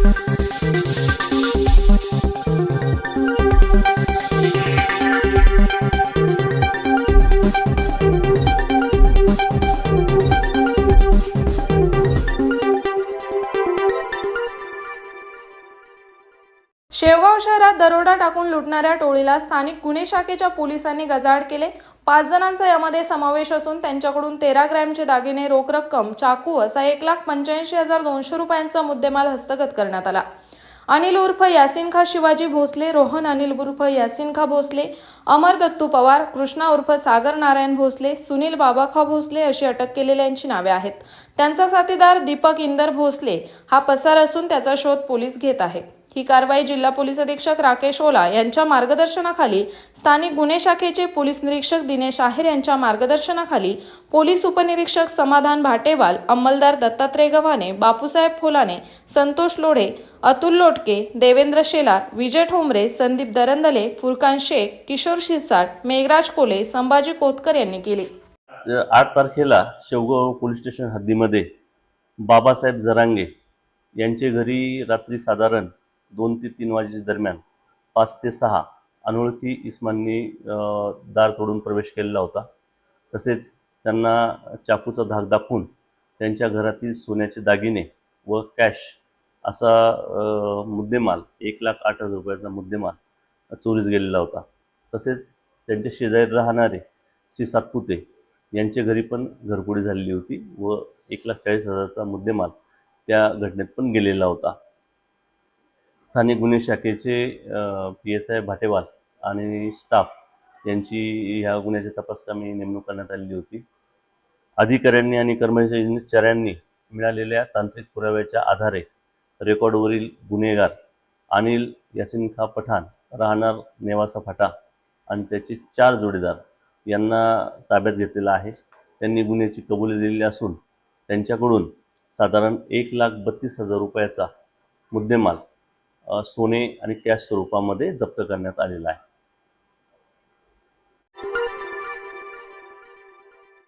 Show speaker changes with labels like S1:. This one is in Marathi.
S1: Thank you. शेवगाव शहरात दरोडा टाकून लुटणाऱ्या टोळीला स्थानिक गुन्हे शाखेच्या पोलिसांनी गजाआड केले. पाच जणांचा यामध्ये समावेश असून त्यांच्याकडून तेरा ग्रॅमचे दागिने रोख रक्कम चाकू असा एक लाख पंच्याऐंशी हजार दोनशे रुपयांचा मुद्देमाल हस्तगत करण्यात आला. अनिल उर्फ यासिन खा शिवाजी भोसले रोहन अनिल उर्फ यासिन खा भोसले अमर दत्तू पवार कृष्णा उर्फ सागर नारायण भोसले सुनील बाबाखा भोसले अशी अटक केलेल्यांची नावे आहेत. त्यांचा साथीदार दीपक इंदर भोसले हा पसार असून त्याचा शोध पोलीस घेत आहे. ही कारवाई जिल्हा पोलीस अधीक्षक राकेश ओला यांच्या मार्गदर्शनाखाली स्थानिक गुन्हे शाखेचे पोलीस निरीक्षक दिनेश आहेर यांच्या मार्गदर्शनाखाली पोलीस उपनिरीक्षक समाधान भाटेवाल अंमलदार दत्तात्रय गव्हाणे बापूसाहेब फोलाने संतोष लोढे अतुल लोटके देवेंद्र शेलार विजय ठोंबरे संदीप दरंदले फुरकान शेख किशोर शिरसाट मेघराज कोले संभाजी कोतकर यांनी केली.
S2: आठ तारखेला शेवगाव पोलीस स्टेशन हद्दीमध्ये बाबासाहेब जरांगे यांचे घरी रात्री साधारण दोन ते तीन वाजेच्या दरम्यान पाच ते सहा अनोळखी इस्मांनी दार तोडून प्रवेश केलेला होता. तसेच त्यांना चाकूचा धाक दाखवून त्यांच्या घरातील सोन्याचे दागिने व कॅश असा मुद्देमाल एक लाख आठ हजार रुपयाचा मुद्देमाल चोरीस गेलेला होता. तसेच त्यांच्या शेजारी राहणारे श्री सातपुते यांच्या घरी पण घरफोडी झालेली होती व एक लाख चाळीस हजाराचा मुद्देमाल त्या घटनेत पण गेलेला होता. स्थानिक गुन्हे शाखेचे पी एस आय भाटेवाल आणि स्टाफ यांची ह्या गुन्ह्याची तपासकामी नेमणूक करण्यात आलेली होती. अधिकाऱ्यांनी आणि कर्मचाऱ्यांनी मिळालेल्या तांत्रिक पुराव्याच्या आधारे रेकॉर्डवरील गुन्हेगार अनिल यासिन खा पठाण राहणार नेवासा फाटा आणि त्याचे चार जोडीदार यांना ताब्यात घेतलेला आहे. त्यांनी गुन्ह्याची कबुली दिलेली असून त्यांच्याकडून साधारण एक लाख बत्तीस हजार रुपयाचा मुद्देमाल सोने आणि कॅश स्वरूपामध्ये जप्त करण्यात आलेला आहे.